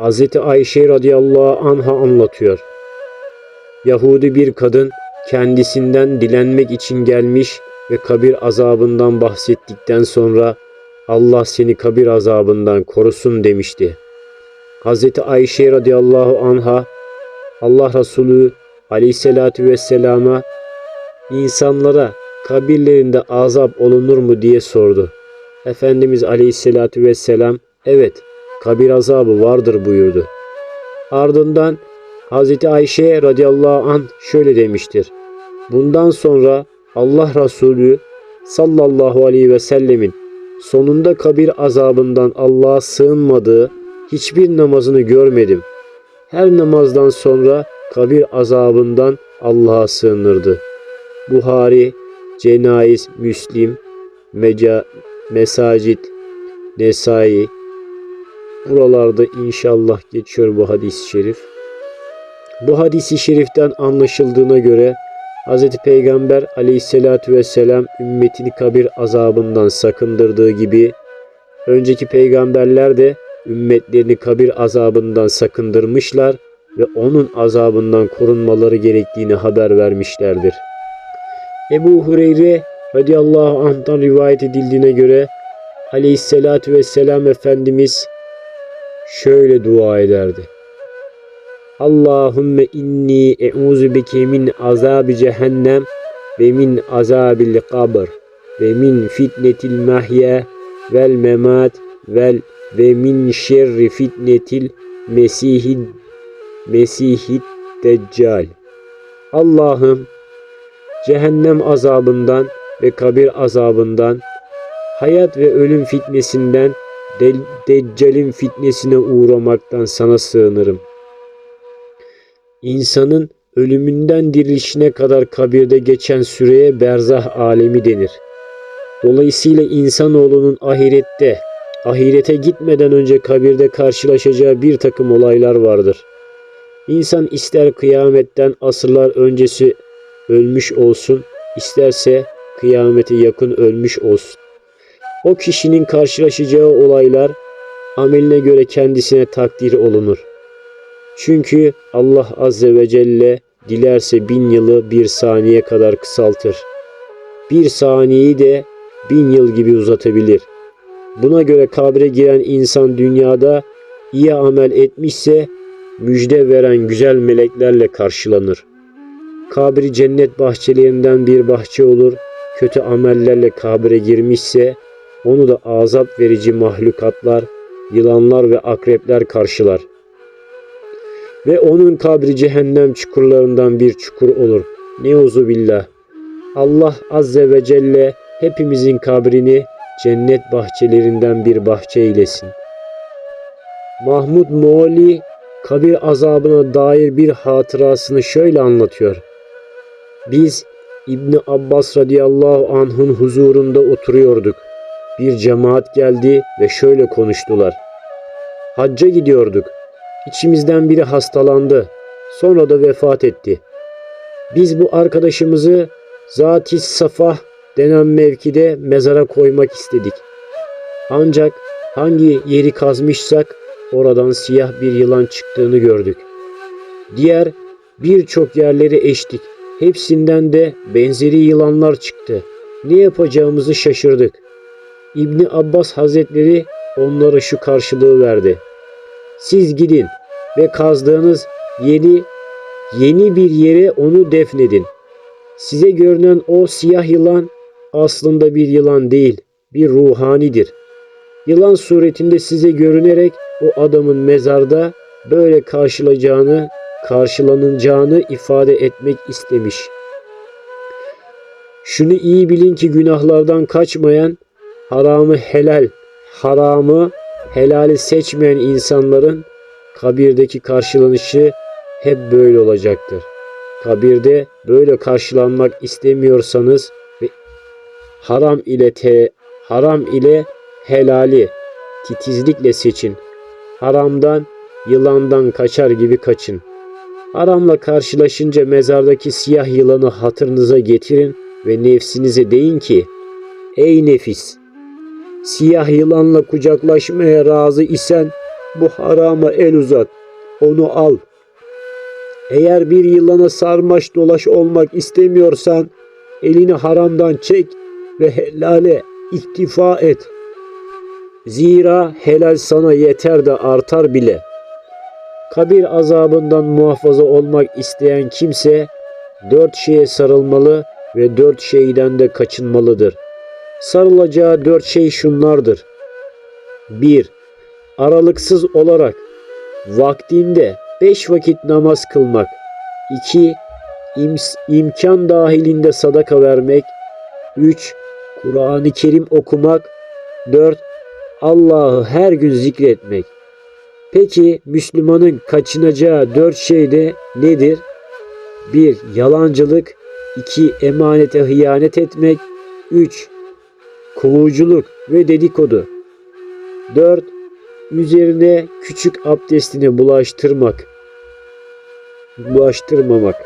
Hz. Ayşe radıyallahu anha anlatıyor. Yahudi bir kadın kendisinden dilenmek için gelmiş ve kabir azabından bahsettikten sonra Allah seni kabir azabından korusun demişti. Hz. Ayşe radıyallahu anha Allah Resulü aleyhissalatü vesselama insanlara kabirlerinde azap olunur mu diye sordu. Efendimiz aleyhissalatü vesselam evet kabir azabı vardır buyurdu. Ardından Hz. Ayşe radıyallahu an şöyle demiştir. Bundan sonra Allah Resulü sallallahu aleyhi ve sellemin sonunda kabir azabından Allah'a sığınmadığı hiçbir namazını görmedim. Her namazdan sonra kabir azabından Allah'a sığınırdı. Buhari, Cenayiz, Müslim, Meca, Mesacit, Nesai, buralarda inşallah geçiyor bu hadis-i şerif. Bu hadisi şeriften anlaşıldığına göre Hz. Peygamber aleyhissalatü vesselam ümmetini kabir azabından sakındırdığı gibi önceki peygamberler de ümmetlerini kabir azabından sakındırmışlar ve onun azabından korunmaları gerektiğini haber vermişlerdir. Ebu Hureyre radıyallahu anh'tan rivayet edildiğine göre aleyhissalatü vesselam Efendimiz şöyle dua ederdi. Allahümme inni e'uzu bike min azabi cehennem ve min azabil kabr ve min fitnetil mahya vel memat vel ve min şerri fitnetil mesihid mesihid deccal. Allah'ım cehennem azabından ve kabir azabından, hayat ve ölüm fitnesinden, de Deccal'in fitnesine uğramaktan sana sığınırım. İnsanın ölümünden dirilişine kadar kabirde geçen süreye berzah alemi denir. Dolayısıyla insanoğlunun ahirette, ahirete gitmeden önce kabirde karşılaşacağı bir takım olaylar vardır. İnsan ister kıyametten asırlar öncesi ölmüş olsun, isterse kıyamete yakın ölmüş olsun. O kişinin karşılaşacağı olaylar ameline göre kendisine takdir olunur. Çünkü Allah Azze ve Celle dilerse bin yılı bir saniye kadar kısaltır. Bir saniyeyi de bin yıl gibi uzatabilir. Buna göre kabre giren insan dünyada iyi amel etmişse müjde veren güzel meleklerle karşılanır. Kabri cennet bahçelerinden bir bahçe olur. Kötü amellerle kabre girmişse onu da azap verici mahlukatlar, yılanlar ve akrepler karşılar. Ve onun kabri cehennem çukurlarından bir çukur olur. Neuzu billah. Allah azze ve celle hepimizin kabrini cennet bahçelerinden bir bahçe eylesin. Mahmud Moğoli kabir azabına dair bir hatırasını şöyle anlatıyor. Biz İbni Abbas radıyallahu anh'ın huzurunda oturuyorduk. Bir cemaat geldi ve şöyle konuştular. Hacca gidiyorduk. İçimizden biri hastalandı. Sonra da vefat etti. Biz bu arkadaşımızı Zatis Safah denen mevkide mezara koymak istedik. Ancak hangi yeri kazmışsak oradan siyah bir yılan çıktığını gördük. Diğer birçok yerleri eştik. Hepsinden de benzeri yılanlar çıktı. Ne yapacağımızı şaşırdık. İbni Abbas Hazretleri onlara şu karşılığı verdi. Siz gidin ve kazdığınız yeni yeni bir yere onu defnedin. Size görünen o siyah yılan aslında bir yılan değil, bir ruhanidir. Yılan suretinde size görünerek o adamın mezarda böyle karşılayacağını, karşılanacağını ifade etmek istemiş. Şunu iyi bilin ki günahlardan kaçmayan, haramı helal, haramı helali seçmeyen insanların kabirdeki karşılanışı hep böyle olacaktır. Kabirde böyle karşılanmak istemiyorsanız ve haram ile te, haram ile helali titizlikle seçin. Haramdan, yılandan kaçar gibi kaçın. Haramla karşılaşınca mezardaki siyah yılanı hatırınıza getirin ve nefsinize deyin ki, Ey nefis! Siyah yılanla kucaklaşmaya razı isen bu harama el uzat, onu al. Eğer bir yılana sarmaş dolaş olmak istemiyorsan elini haramdan çek ve helale iktifa et. Zira helal sana yeter de artar bile. Kabir azabından muhafaza olmak isteyen kimse dört şeye sarılmalı ve dört şeyden de kaçınmalıdır. Sarılacağı dört şey şunlardır. 1. Aralıksız olarak vaktinde beş vakit namaz kılmak. 2. İms- imkan dahilinde sadaka vermek. 3. Kur'an-ı Kerim okumak. 4. Allah'ı her gün zikretmek. Peki Müslümanın kaçınacağı dört şey de nedir? 1. Yalancılık 2. Emanete hıyanet etmek 3. Kovuculuk ve dedikodu 4. Üzerine küçük abdestini bulaştırmak bulaştırmamak.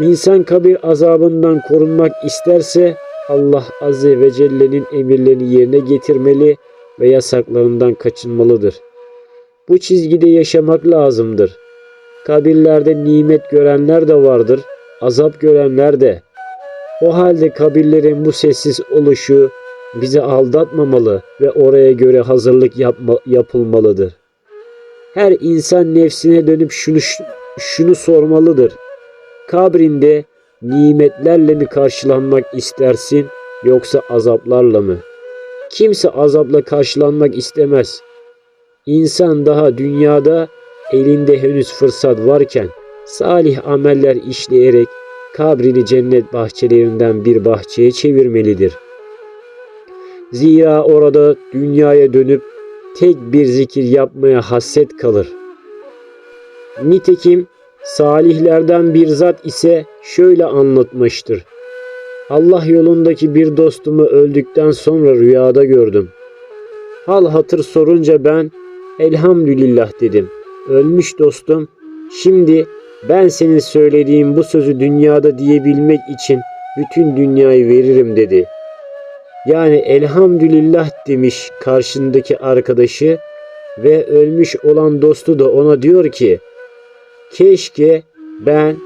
İnsan kabir azabından korunmak isterse Allah Azze ve Celle'nin emirlerini yerine getirmeli ve yasaklarından kaçınmalıdır. Bu çizgide yaşamak lazımdır. Kabirlerde nimet görenler de vardır, azap görenler de. O halde kabirlerin bu sessiz oluşu bizi aldatmamalı ve oraya göre hazırlık yapma, yapılmalıdır. Her insan nefsine dönüp şunu şunu sormalıdır. Kabrinde nimetlerle mi karşılanmak istersin yoksa azaplarla mı? Kimse azapla karşılanmak istemez. İnsan daha dünyada elinde henüz fırsat varken salih ameller işleyerek kabrini cennet bahçelerinden bir bahçeye çevirmelidir. Zira orada dünyaya dönüp tek bir zikir yapmaya hasret kalır. Nitekim salihlerden bir zat ise şöyle anlatmıştır. Allah yolundaki bir dostumu öldükten sonra rüyada gördüm. Hal hatır sorunca ben elhamdülillah dedim. Ölmüş dostum, şimdi ben senin söylediğin bu sözü dünyada diyebilmek için bütün dünyayı veririm dedi. Yani elhamdülillah demiş karşındaki arkadaşı ve ölmüş olan dostu da ona diyor ki keşke ben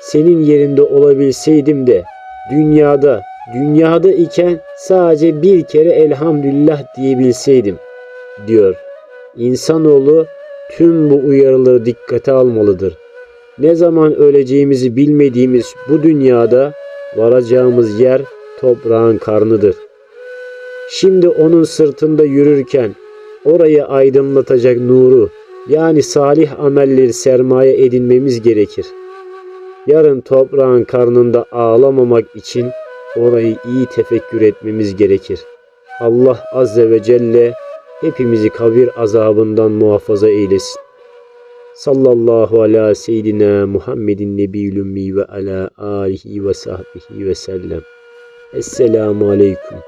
senin yerinde olabilseydim de dünyada dünyada iken sadece bir kere elhamdülillah diyebilseydim diyor. İnsanoğlu tüm bu uyarıları dikkate almalıdır. Ne zaman öleceğimizi bilmediğimiz bu dünyada varacağımız yer toprağın karnıdır. Şimdi onun sırtında yürürken orayı aydınlatacak nuru yani salih amelleri sermaye edinmemiz gerekir. Yarın toprağın karnında ağlamamak için orayı iyi tefekkür etmemiz gerekir. Allah Azze ve Celle hepimizi kabir azabından muhafaza eylesin. Sallallahu ala seyyidina Muhammedin nebiyyül ümmi ve ala alihi ve sahbihi ve sellem. Esselamu aleyküm.